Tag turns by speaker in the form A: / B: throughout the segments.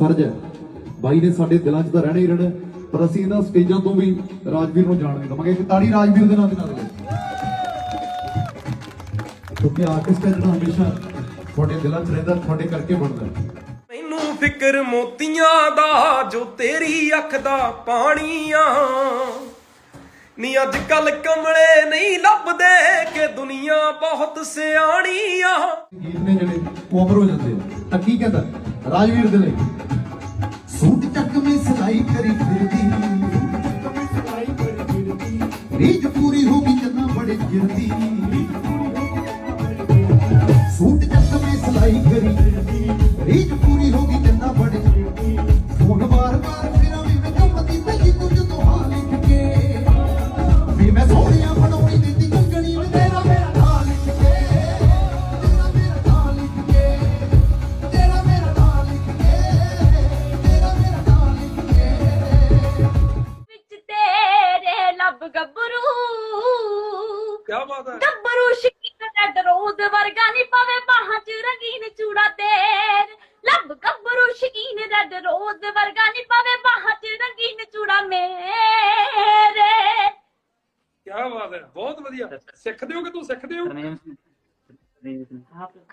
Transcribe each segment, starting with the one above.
A: ਫਰਜ਼ ਹੈ। ਬਾਈ ਨੇ ਸਾਡੇ ਦਿਲਾਂ 'ਚ ਤਾਂ ਰਹਿਣਾ ਹੀ ਰਹਿਣਾ ਪਰ ਅਸੀਂ ਇਹਨਾਂ ਸਟੇਜਾਂ ਤੋਂ ਵੀ ਰਾਜਵੀਰ ਨੂੰ ਜਾਣ ਨਹੀਂ ਦਵਾਂਗੇ। ਇੱਕ ਤਾੜੀ ਰਾਜਵੀਰ ਦੇ ਨਾਂ ਦੇ ਨਾਲ। ਕਿਉਂਕਿ ਆਰਟਿਸਟ ਹੈ ਜਿਹੜਾ ਹਮੇਸ਼ਾ ਤੁਹਾਡੇ ਦਿਲਾਂ 'ਚ ਰਹਿੰਦਾ ਤੁਹਾਡੇ ਕਰਕੇ ਬਣਦਾ।
B: ਮੈਨੂੰ ਫਿਕਰ ਮੋਤੀਆਂ ਦਾ ਜੋ ਤੇਰੀ ਅੱਖ ਦਾ ਪਾਣੀ ਆ ਨੀ ਅੱਜ ਕੱਲ ਕਮਲੇ ਨਹੀਂ ਲੱਭਦੇ ਕਿ ਦੁਨੀਆ ਬਹੁਤ ਸਿਆਣੀ ਆ
A: ਗੀਤ ਨੇ ਜਿਹੜੇ ਉਹ ਅਮਰ ਹੋ ਜਾਂਦੇ ਆ। ਤਾਂ ਕੀ ਕਹਿੰਦਾ? ਰਾਜਵੀਰ ਦੇ ਲਈ।
C: ਚੱਕ ਮੇ ਸਿਲਾਈ ਕਰੀ ਫਿਰਦੀ। ਰੀਝ ਪੂਰੀ ਹੋ ਗਈ ਜਨਾ ਬੜੇ ਜਿਰਦੀ ਸੂਟ
D: ਵਰਗਾ ਨਹੀਂ ਪਵੇ ਬਾਹਾਂ 'ਚ ਰੰਗੀਨ ਚੂੜਾ ਮੇਰੇ।
B: ਕੀ ਬਾਤ ਹੈ ਬਹੁਤ ਵਧੀਆ। ਸਿੱਖਦੇ ਹੋ ਕਿ ਤੂੰ ਸਿੱਖਦੇ ਹੋ?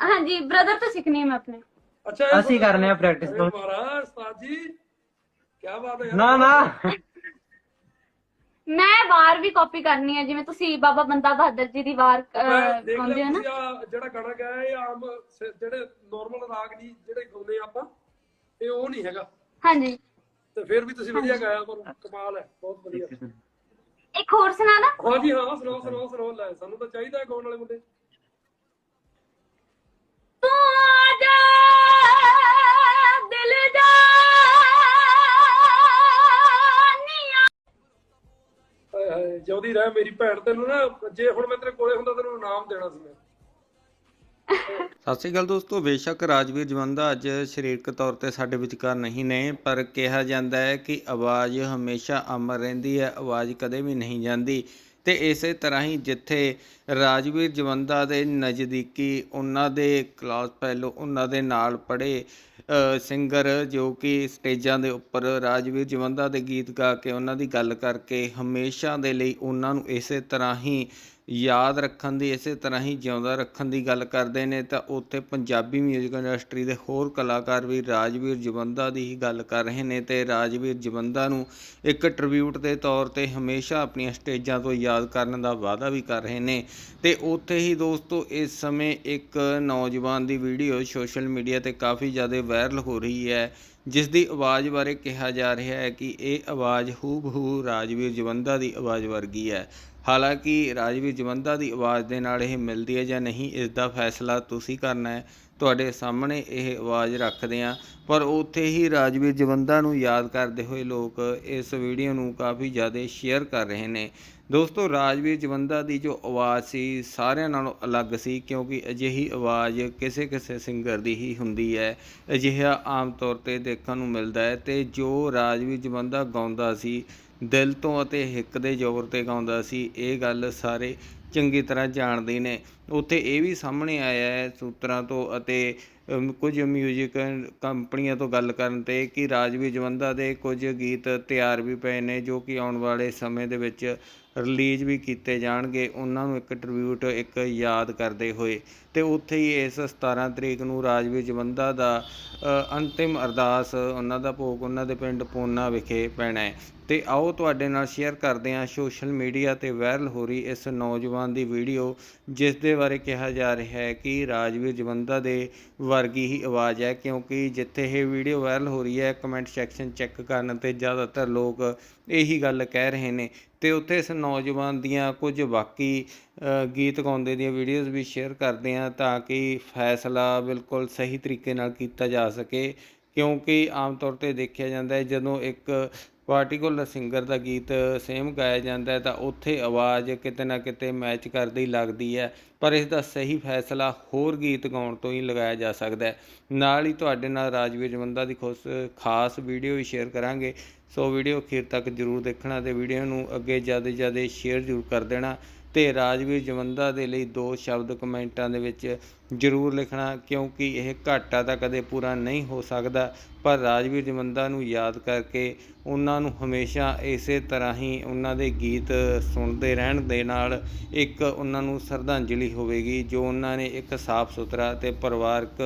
D: ਹਾਂਜੀ ਬ੍ਰਦਰ ਤੋਂ ਸਿੱਖਣੀ ਹੈ ਮੈਂ ਆਪਣੇ।
B: ਅੱਛਾ
E: ਅਸੀਂ ਕਰਨੇ ਆ
B: ਅਰੇ
E: ਤੋਂ।
B: ਮਹਾਰਾਜ ਉਸਤਾਦ ਜੀ ਕੀ ਬਾਤ ਹੈ। ਯਾਰ।
E: ਨਾ ਨਾ।
D: ਮੈਂ ਵਾਰ ਵੀ ਕਾਪੀ ਕਰਨੀ ਹੈ ਜਿਵੇਂ ਤੁਸੀਂ ਬਾਬਾ ਬੰਦਾ ਬਹਾਦਰ ਜੀ ਦੀ ਵਾਰ ਗਾਉਂਦੇ ਹੋ ਨਾ।
B: ਜਿਹੜਾ ਗਾਣਾ ਗਾਇਆ ਇਹ ਆਮ ਜਿਹੜੇ ਨਾਰਮਲ ਰਾਗ ਨਹੀਂ ਜਿਹੜੇ ਗਾਉਂਦੇ ਆਪਾਂ ਇਹ ਉਹ ਨਹੀਂ ਹੈਗਾ।
D: ਹਾਂਜੀ।
B: ਤੇ ਫਿਰ ਵੀ ਤੁਸੀਂ ਵਧੀਆ ਗਾਇਆ ਪਰ ਕਮਾਲ ਹੈ ਬਹੁਤ ਵਧੀਆ।
D: ਇੱਕ ਹੋਰ ਸੁਣਾ ਦਾ
B: ਹਾਂਜੀ ਹਾਂ ਸੁਣਾਓ ਸੁਣਾਓ ਸੁਣਾਓ ਲੈ ਸਾਨੂੰ ਤਾਂ ਚਾਹੀਦਾ ਹੈ ਗਾਉਣ ਵਾਲੇ ਮੁੰਡੇ।
D: ਤੂੰ ਆ ਜਾ ਦਿਲ ਜਾਨੀਆ
B: ਹਾਏ ਹਾਏ ਜਿਉਂਦੀ ਰਹਿ ਮੇਰੀ ਭੈਣ ਤੈਨੂੰ ਨਾ ਜੇ ਹੁਣ ਮੈਂ ਤੇਰੇ ਕੋਲੇ ਹੁੰਦਾ ਤੈਨੂੰ ਇਨਾਮ ਦੇਣਾ ਸੀ ਮੈਂ।
F: ਸਤਿ ਸ਼੍ਰੀ ਅਕਾਲ ਦੋਸਤੋ, ਬੇਸ਼ੱਕ ਰਾਜਵੀਰ ਜਵੰਦਾ ਅੱਜ ਸਰੀਰਕ ਤੌਰ ਤੇ ਸਾਡੇ ਵਿਚਕਾਰ ਨਹੀਂ ਨੇ, ਪਰ ਕਿਹਾ ਜਾਂਦਾ ਹੈ ਕਿ ਆਵਾਜ਼ ਹਮੇਸ਼ਾ ਅਮਰ ਰਹਿੰਦੀ ਹੈ, ਆਵਾਜ਼ ਕਦੇ ਵੀ ਨਹੀਂ ਜਾਂਦੀ। ਤੇ ਇਸੇ ਤਰ੍ਹਾਂ ਹੀ ਜਿੱਥੇ ਰਾਜਵੀਰ ਜਵੰਦਾ ਦੇ ਨਜ਼ਦੀਕੀ ਉਹਨਾਂ ਦੇ ਕਲਾਸ ਪਹਿਲੋ ਉਹਨਾਂ ਦੇ ਨਾਲ ਪੜ੍ਹੇ ਸਿੰਗਰ ਜੋ ਕਿ ਸਟੇਜਾਂ ਦੇ ਉੱਪਰ ਰਾਜਵੀਰ ਜਵੰਦਾ ਦੇ ਗੀਤ ਗਾ ਕੇ ਉਹਨਾਂ ਦੀ ਗੱਲ ਕਰਕੇ ਹਮੇਸ਼ਾ ਦੇ ਲਈ ਉਹਨਾਂ ਨੂੰ ਇਸੇ ਤਰ੍ਹਾਂ ਹੀ ਯਾਦ ਰੱਖਣ ਦੀ, ਇਸੇ ਤਰ੍ਹਾਂ ਹੀ ਜਿਉਂਦਾ ਰੱਖਣ ਦੀ ਗੱਲ ਕਰਦੇ ਨੇ, ਤਾਂ ਉੱਥੇ ਪੰਜਾਬੀ 뮤직 ਇੰਡਸਟਰੀ ਦੇ ਹੋਰ ਕਲਾਕਾਰ ਵੀ ਰਾਜਵੀਰ ਜਵੰਦਾ ਦੀ ਹੀ ਗੱਲ ਕਰ ਰਹੇ ਨੇ ਤੇ ਰਾਜਵੀਰ ਜਵੰਦਾ ਨੂੰ ਇੱਕ ਟ੍ਰਿਬਿਊਟ ਦੇ ਤੌਰ ਤੇ ਹਮੇਸ਼ਾ ਆਪਣੀਆਂ ਸਟੇਜਾਂ ਤੋਂ ਯਾਦ ਕਰਨ ਦਾ ਵਾਅਦਾ ਵੀ ਕਰ ਰਹੇ ਨੇ। ਤੇ ਉੱਥੇ ਹੀ ਦੋਸਤੋ, ਇਸ ਸਮੇਂ ਇੱਕ ਨੌਜਵਾਨ ਦੀ ਵੀਡੀਓ ਸੋਸ਼ਲ ਮੀਡੀਆ ਤੇ ਕਾਫੀ ਜ਼ਿਆਦਾ ਵਾਇਰਲ ਹੋ ਰਹੀ ਹੈ ਜਿਸ ਦੀ ਆਵਾਜ਼ ਬਾਰੇ ਕਿਹਾ ਜਾ ਰਿਹਾ ਹੈ ਕਿ ਇਹ ਆਵਾਜ਼ ਹੂਬਹੂ ਰਾਜਵੀਰ ਜਵੰਦਾ ਦੀ ਆਵਾਜ਼ ਵਰਗੀ ਹੈ। ਹਾਲਾਂਕਿ ਰਾਜਵੀਰ ਜਵੰਦਾ ਦੀ ਆਵਾਜ਼ ਦੇ ਨਾਲ ਇਹ ਮਿਲਦੀ ਹੈ ਜਾਂ ਨਹੀਂ, ਇਸ ਦਾ ਫੈਸਲਾ ਤੁਸੀਂ ਕਰਨਾ ਹੈ। ਤੁਹਾਡੇ ਸਾਹਮਣੇ ਇਹ ਆਵਾਜ਼ ਰੱਖਦੇ ਆ ਪਰ ਉੱਥੇ ਹੀ ਰਾਜਵੀਰ ਜਵੰਦਾ ਨੂੰ ਯਾਦ ਕਰਦੇ ਹੋਏ ਲੋਕ ਇਸ ਵੀਡੀਓ ਨੂੰ ਕਾਫੀ ਜ਼ਿਆਦਾ ਸ਼ੇਅਰ ਕਰ ਰਹੇ ਨੇ। ਦੋਸਤੋ, ਰਾਜਵੀਰ ਜਵੰਦਾ ਦੀ ਜੋ ਆਵਾਜ਼ ਸੀ ਸਾਰਿਆਂ ਨਾਲੋਂ ਅਲੱਗ ਸੀ, ਕਿਉਂਕਿ ਅਜਿਹੀ ਆਵਾਜ਼ ਕਿਸੇ ਕਿਸੇ ਸਿੰਗਰ ਦੀ ਹੀ ਹੁੰਦੀ ਹੈ। ਅਜਿਹਾ ਆਮ ਤੌਰ ਤੇ ਦੇਖਣ ਨੂੰ ਮਿਲਦਾ ਹੈ ਤੇ ਜੋ ਰਾਜਵੀਰ ਜਵੰਦਾ ਗਾਉਂਦਾ ਸੀ, ਦਿਲ ਤੋਂ ਅਤੇ ਹਿੱਕ ਦੇ ਜ਼ੋਰ ਤੇ ਗਾਉਂਦਾ ਸੀ, ਇਹ ਗੱਲ ਸਾਰੇ ਚੰਗੀ ਤਰ੍ਹਾਂ ਜਾਣਦੇ ਨੇ। ਉੱਥੇ ਇਹ ਵੀ ਸਾਹਮਣੇ ਆਇਆ ਹੈ ਸੂਤਰਾਂ ਤੋਂ ਅਤੇ ਕੁਝ ਮਿਊਜ਼ਿਕ ਕੰਪਨੀਆਂ ਤੋਂ ਗੱਲ ਕਰਨ ਤੇ ਕਿ ਰਾਜਵੀ ਜਵੰਦਾ ਦੇ ਕੁਝ ਗੀਤ ਤਿਆਰ ਵੀ ਪਏ ਨੇ, ਜੋ ਕਿ ਆਉਣ ਵਾਲੇ ਸਮੇਂ ਦੇ ਵਿੱਚ ਰਿਲੀਜ਼ ਵੀ ਕੀਤੇ ਜਾਣਗੇ। ਉਹਨਾਂ ਨੂੰ ਇੱਕ ਟ੍ਰਿਬਿਊਟ ਇੱਕ ਯਾਦ ਕਰਦੇ ਹੋਏ। ਤੇ ਉੱਥੇ ਹੀ ਇਸ 17 ਤਰੀਕ ਨੂੰ ਰਾਜਵੀ ਜਵੰਦਾ ਦਾ ਅੰਤਿਮ ਅਰਦਾਸ, ਉਹਨਾਂ ਦਾ ਭੋਗ ਉਹਨਾਂ ਦੇ ਪਿੰਡ ਪੋਨਾ ਵਿਖੇ ਪੈਣਾ ਹੈ। ਤੇ ਆਓ ਤੁਹਾਡੇ ਨਾਲ ਸ਼ੇਅਰ ਕਰਦੇ ਹਾਂ ਸੋਸ਼ਲ ਮੀਡੀਆ ਤੇ ਵਾਇਰਲ ਹੋ ਰਹੀ ਇਸ ਨੌਜਵਾਨ ਦੀ ਵੀਡੀਓ ਜਿਸ ਦੇ ਬਾਰੇ ਕਿਹਾ ਜਾ ਰਿਹਾ ਹੈ ਕਿ ਰਾਜਵੀਰ ਜਵੰਦਾ ਦੇ ਵਰਗੀ ਹੀ ਆਵਾਜ਼ ਹੈ, ਕਿਉਂਕਿ ਜਿੱਥੇ ਇਹ ਵੀਡੀਓ ਵਾਇਰਲ ਹੋ ਰਹੀ ਹੈ ਕਮੈਂਟ ਸੈਕਸ਼ਨ ਚੈੱਕ ਕਰਨ ਤੇ ਜ਼ਿਆਦਾਤਰ ਲੋਕ ਇਹੀ ਗੱਲ ਕਹਿ ਰਹੇ ਨੇ। ਤੇ ਉੱਥੇ ਇਸ ਨੌਜਵਾਨ ਦੀਆਂ ਕੁਝ ਬਾਕੀ ਗੀਤ ਗਾਉਂਦੇ ਦੀਆਂ ਵੀਡੀਓਜ਼ ਵੀ ਸ਼ੇਅਰ ਕਰਦੇ ਹਾਂ ਤਾਂ ਕਿ ਫੈਸਲਾ ਬਿਲਕੁਲ ਸਹੀ ਤਰੀਕੇ ਨਾਲ ਕੀਤਾ ਜਾ ਸਕੇ। ਕਿਉਂਕਿ ਆਮ ਤੌਰ ਤੇ ਦੇਖਿਆ ਜਾਂਦਾ ਹੈ, ਜਦੋਂ ਇੱਕ ਪਾਰਟਿਕੂਲਰ ਸਿੰਗਰ ਦਾ ਗੀਤ ਸੇਮ ਗਾਇਆ ਜਾਂਦਾ ਤਾਂ ਉੱਥੇ ਆਵਾਜ਼ ਕਿਤੇ ਨਾ ਕਿਤੇ ਮੈਚ ਕਰਦੀ ਲੱਗਦੀ ਹੈ, ਪਰ ਇਸ ਦਾ ਸਹੀ ਫੈਸਲਾ ਹੋਰ ਗੀਤ ਗਾਉਣ ਤੋਂ ਹੀ ਲਗਾਇਆ ਜਾ ਸਕਦਾ ਹੈ। ਨਾਲ ਹੀ ਤੁਹਾਡੇ ਨਾਲ ਰਾਜਵੀਰ ਜਵੰਦਾ ਦੀ ਖੁਸ, ਖਾਸ ਵੀਡੀਓ ਵੀ ਸ਼ੇਅਰ ਕਰਾਂਗੇ। ਸੋ ਵੀਡੀਓ ਅਖੀਰ ਤੱਕ ਜਰੂਰ ਦੇਖਣਾ ਤੇ ਵੀਡੀਓ ਨੂੰ ਅੱਗੇ ਜ਼ਿਆਦਾ ਜ਼ਿਆਦਾ ਸ਼ੇਅਰ ਜਰੂਰ ਕਰ ਦੇਣਾ। ਤੇ ਰਾਜਵੀਰ ਜਵੰਦਾ ਦੇ ਲਈ ਦੋ ਸ਼ਬਦ ਕਮੈਂਟਾਂ ਦੇ ਵਿੱਚ ਜ਼ਰੂਰ ਲਿਖਣਾ, ਕਿਉਂਕਿ ਇਹ ਘਾਟਾ ਤਾਂ ਕਦੇ ਪੂਰਾ ਨਹੀਂ ਹੋ ਸਕਦਾ। ਪਰ ਰਾਜਵੀਰ ਜਵੰਦਾ ਨੂੰ ਯਾਦ ਕਰਕੇ ਉਹਨਾਂ ਨੂੰ ਹਮੇਸ਼ਾ ਇਸੇ ਤਰ੍ਹਾਂ ਹੀ ਉਹਨਾਂ ਦੇ ਗੀਤ ਸੁਣਦੇ ਰਹਿਣ ਦੇ ਨਾਲ ਇੱਕ ਉਹਨਾਂ ਨੂੰ ਸ਼ਰਧਾਂਜਲੀ ਹੋਵੇਗੀ, ਜੋ ਉਹਨਾਂ ਨੇ ਇੱਕ ਸਾਫ਼ ਸੁਥਰਾ ਤੇ ਪਰਿਵਾਰਕ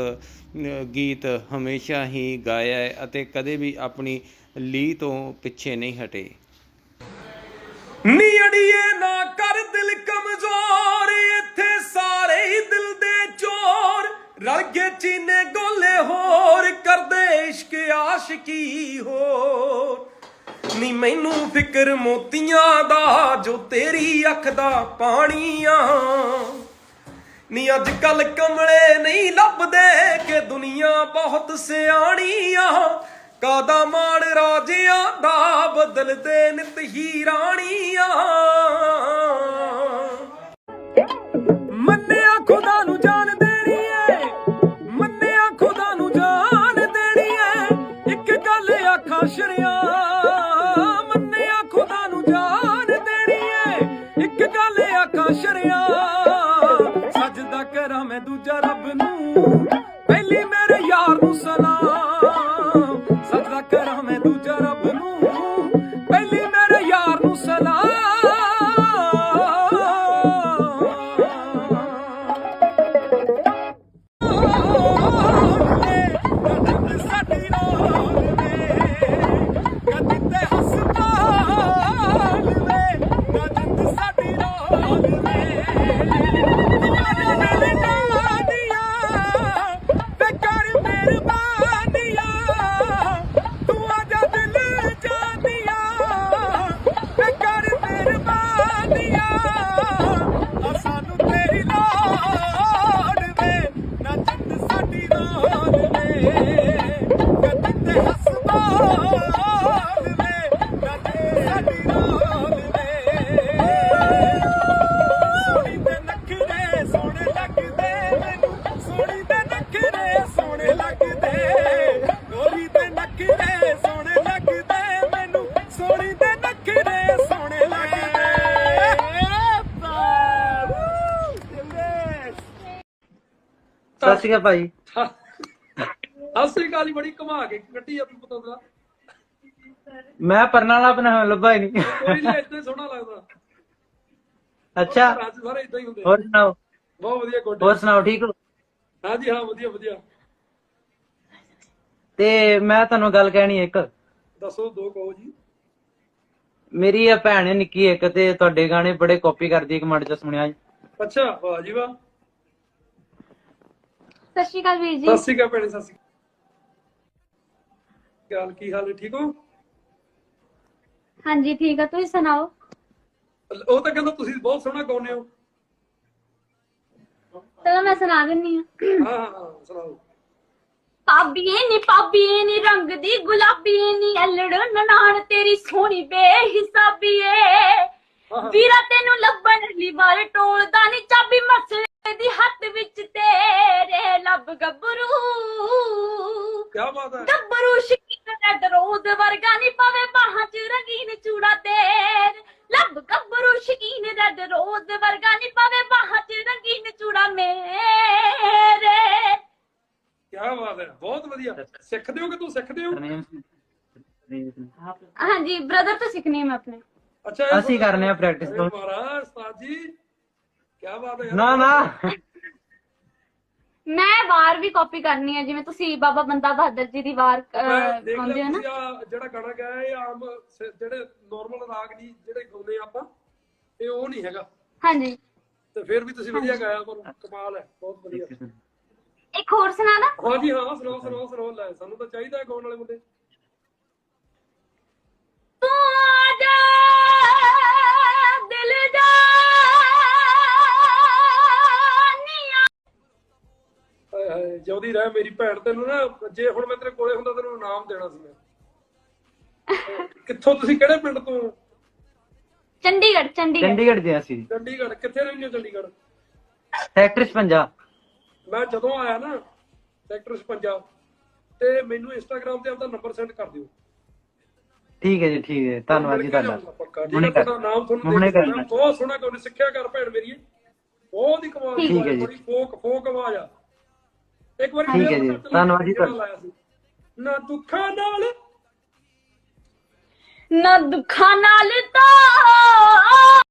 F: ਗੀਤ ਹਮੇਸ਼ਾ ਹੀ ਗਾਇਆ ਹੈ ਅਤੇ ਕਦੇ ਵੀ ਆਪਣੀ ਲੀ ਤੋਂ ਪਿੱਛੇ ਨਹੀਂ ਹਟੇ।
G: ਨੀ ਅੜੀਏ ਨਾ ਆਸ਼ਕੀ ਹੋਰ? ਨੀ ਮੈਨੂੰ ਫਿਕਰ ਮੋਤੀਆਂ ਦਾ, ਜੋ ਤੇਰੀ ਅੱਖ ਦਾ ਪਾਣੀ ਆ ਨੀ ਅੱਜ ਕੱਲ ਕਮਲੇ ਨਹੀਂ ਲੱਭਦੇ ਕਿ ਦੁਨੀਆ ਬਹੁਤ ਸਿਆਣੀ ਆ ਕਾਦਾ ਮਾਣ ਰਾਜਿਆਂ ਦਾ, ਬਦਲਦੇ ਨਿਤ ਹੀ ਰਾਣੀਆਂ। ਗੱਲ
E: ਸਤਿ ਸ਼੍ਰੀ ਅਕਾਲ ਭਾਈ।
G: ਅਸਲੀ ਕਾਲੀ ਬੜੀ ਘਮਾ ਕੇ ਕੱਢੀ ਆਪਣੀ ਪਤੰਦਰਾ
E: ਮੈਂ ਪਰਨਾ ਵਾਲਾ ਆਪਣਾ ਲੱਭਾ ਹੀ ਨਹੀਂ।
G: ਕੋਈ ਨਹੀਂ ਏਦਾਂ ਹੀ ਸੋਹਣਾ ਲੱਗਦਾ।
E: ਅੱਛਾ।
G: ਰਾਜ ਸਾਰੇ ਇਦਾਂ ਹੀ ਹੁੰਦੇ।
E: ਹੋਰ ਸੁਣਾਓ?
G: ਬਹੁਤ ਵਧੀਆ ਗੁੱਡ।
E: ਹੋਰ ਸੁਣਾਓ ਠੀਕ ਹੋ?
G: ਹਾਂਜੀ ਹਾਂ ਵਧੀਆ ਵਧੀਆ।
E: ਤੇ ਮੈਂ ਤੁਹਾਨੂੰ ਗੱਲ ਕਹਿਣੀ ਇੱਕ।
G: ਦੱਸੋ ਦੋ ਕਹੋ ਜੀ।
E: ਮੇਰੀ ਇਹ ਭੈਣ ਹੈ ਨਿੱਕੀ ਇੱਕ ਤੇ ਤੁਹਾਡੇ ਗਾਣੇ ਬੜੇ ਕਾਪੀ ਕਰਦੀ ਇੱਕ ਮਿੰਟ ਚ ਸੁਣਿਆ। ਜੀ।
G: ਅੱਛਾ ਵਾਹ ਜੀ ਵਾਹ।
D: ਸਤਿ ਸ਼੍ਰੀ ਅਕਾਲ ਵੀਰ ਜੀ।
G: ਸਤਿ ਸ਼੍ਰੀ ਅਕਾਲ ਭੈਣੇ ਸਤਿ ਸ਼੍ਰੀ ਅਕਾਲ। ਕੀ ਹਾਲ ਹੈ ਠੀਕ ਹੋ?
D: ਹਾਂਜੀ ਠੀਕ ਆ ਤੁਸੀਂ ਸੁਣਾਓ?
G: ਉਹ ਤਾਂ ਕਹਿੰਦਾ ਤੁਸੀਂ ਬਹੁਤ ਸੋਹਣਾ ਗਾਉਂਦੇ ਹੋ।
D: ਚਲੋ ਮੈਂ ਸੁਣਾ ਦਿੰਨੀ ਆ।
G: ਹਾਂ ਹਾਂ ਹਾਂ ਸੁਣਾਓ।
D: ਪਾਬੀਏ ਨੀ ਪਾਬੀਏ ਨੀ ਰੰਗ ਦੀ ਗੁਲਾਬੀਏ ਨੀ ਅਲੜ ਨਨਾਣ ਤੇਰੀ ਸੋਹਣੀ ਬੇਹਿਸਾਬੀਏ ਵੀਰਾ ਤੈਨੂੰ ਲੱਭਣ ਲਈ ਬਾਰ ਟੋਲਦਾ ਨੀ ਚਾਬੀ ਮਸਲੇ ਦੀ ਹੱਥ ਵਿੱਚ ਤੇਰੇ ਲੱਭ ਗੱਭਰੂ
G: ਕੀ ਬਾਤ ਹੈ
D: ਗੱਭਰੂ ਸ਼ਕੀਨ ਰੈਡ ਰੋਜ਼ ਵਰਗਾ ਨੀ ਪਵੇ ਬਾਹਾਂ 'ਚ ਰੰਗੀਨ ਚੂੜਾ ਤੇਰ ਲੱਭ ਗੱਭਰੂ ਸ਼ਕੀਨ ਰੈਡ ਰੋਜ਼ ਵਰਗਾ ਨੀ ਪਵੇ ਬਾਹਾਂ 'ਚ ਰੰਗੀਨ ਚੂੜਾ ਮੇਰੇ
G: ਕੀ ਬਾਤ ਹੈ ਬਹੁਤ ਵਧੀਆ ਸਿੱਖਦੇ ਹੋ ਕਿ ਤੂੰ ਸਿੱਖਦੇ ਹੋ
E: ਤਰਨੇਮ ਸਿੰਘ।
D: ਹਾਂਜੀ ਬ੍ਰਦਰ ਤੋਂ ਸਿੱਖਣੀ ਹੈ ਮੈਂ ਆਪਣੇ
G: ਅੱਛਾ ਇਹ
E: ਅਸੀਂ ਕਰਨੇ ਆ practice
G: ਅਰੇ ਮਹਾਰਾਜ ਉਸਤਾਦ ਜੀ ਕੀ ਬਾਤ ਹੈ ਯਾਰ।
E: ਨਾ ਨਾ।
D: ਮੈਂ ਵਾਰ ਵੀ ਕਾਪੀ ਕਰਨੀ ਹੈ ਜਿਵੇਂ ਤੁਸੀਂ ਬਾਬਾ ਬੰਦਾ ਬਹਾਦਰ ਜੀ ਦੀ ਵਾਰ ਗਾਉਂਦੇ ਹੋ ਨਾ।
G: ਜਿਹੜਾ ਗਾਣਾ ਗਾਇਆ ਇਹ ਆਮ ਸ- ਜਿਹੜੇ ਨਾਰਮਲ ਰਾਗ ਨਹੀਂ ਜਿਹੜੇ ਗਾਉਂਦੇ ਆਪਾਂ ਇਹ ਉਹ ਨਹੀਂ ਹੈਗਾ।
D: ਹਾਂਜੀ।
G: ਤੇ ਫਿਰ ਵੀ ਤੁਸੀਂ ਵਧੀਆ ਗਾਇਆ ਪਰ ਕਮਾਲ ਹੈ ਬਹੁਤ ਵਧੀਆ।
D: ਇੱਕ ਹੋਰ ਸੁਣਾ ਦਾ।
G: ਹਾਂਜੀ ਹਾਂ ਸੁਣਾਓ ਸੁਣਾਓ ਸੁਣਾਓ ਲੈ ਸਾਨੂੰ ਤਾਂ ਚਾਹੀਦਾ ਹੈ ਗਾਉਣ ਵਾਲੇ ਮੁੰਡੇ।
D: ਤੂੰ ਆ ਜਾ।
G: ਜਿਉਂਦੀ ਰਹਿ ਮੇਰੀ ਭੈਣ ਤੈਨੂੰ ਨਾ ਜੇ ਹੁਣ ਮੈਂ ਤੇਰੇ ਕੋਲੇ ਹੁੰਦਾ ਤੈਨੂੰ ਇਨਾਮ ਦੇਣਾ ਸੀ ਮੈਂ। ਕਿੱਥੋਂ ਤੁਸੀਂ ਕਿਹੜੇ ਪਿੰਡ ਤੋਂ?
D: ਚੰਡੀਗੜ੍ਹ ਚੰਡੀਗੜ੍ਹ।
E: ਚੰਡੀਗੜ੍ਹ ਦੇ ਅਸੀਂ।
G: ਚੰਡੀਗੜ੍ਹ ਕਿੱਥੇ ਰਹਿੰਦੇ ਹੋ ਚੰਡੀਗੜ੍ਹ?
E: ਸੈਕਟਰ 50
G: ਮੈਂ ਜਦੋਂ ਆਇਆ ਨਾ ਸੈਕਟਰ 50 ਤੇ ਮੈਨੂੰ ਇੰਸਟਾਗ੍ਰam ਤੇ ਆਪਦਾ ਨੰਬਰ ਸੈਂਡ ਕਰ ਦਿਓ।
E: ਠੀਕ ਹੈ ਜੀ ਠੀਕ ਹੈ। ਧੰਨਵਾਦ ਜੀ
B: ਧੰਨਵਾਦ
E: ਹੁਣੇ
B: ਕਰਦਾ ਨਾਮ ਤੁਹਾਨੂੰ ਦੇਖ ਬਹੁਤ ਸੋਹਣਾ ਕੋਈ ਸਿੱਖਿਆ ਕਰ ਭੈਣ ਮੇਰੀ ਬਹੁਤ ਹੀ ਕਮਾਲ ਦੀ
E: ਠੀਕ
B: ਫੋਕ ਫੋਕ ਆਵਾਜ਼ ਆ। ਇੱਕ ਵਾਰੀ
E: ਠੀਕ ਹੈ ਜੀ। ਧੰਨਵਾਦ ਜੀ ਤੁਹਾਡਾ।
B: ਨਾ ਦੁੱਖਾਂ ਨਾਲ।
D: ਨਾ ਦੁੱਖਾਂ ਨਾਲ ਤਾਂ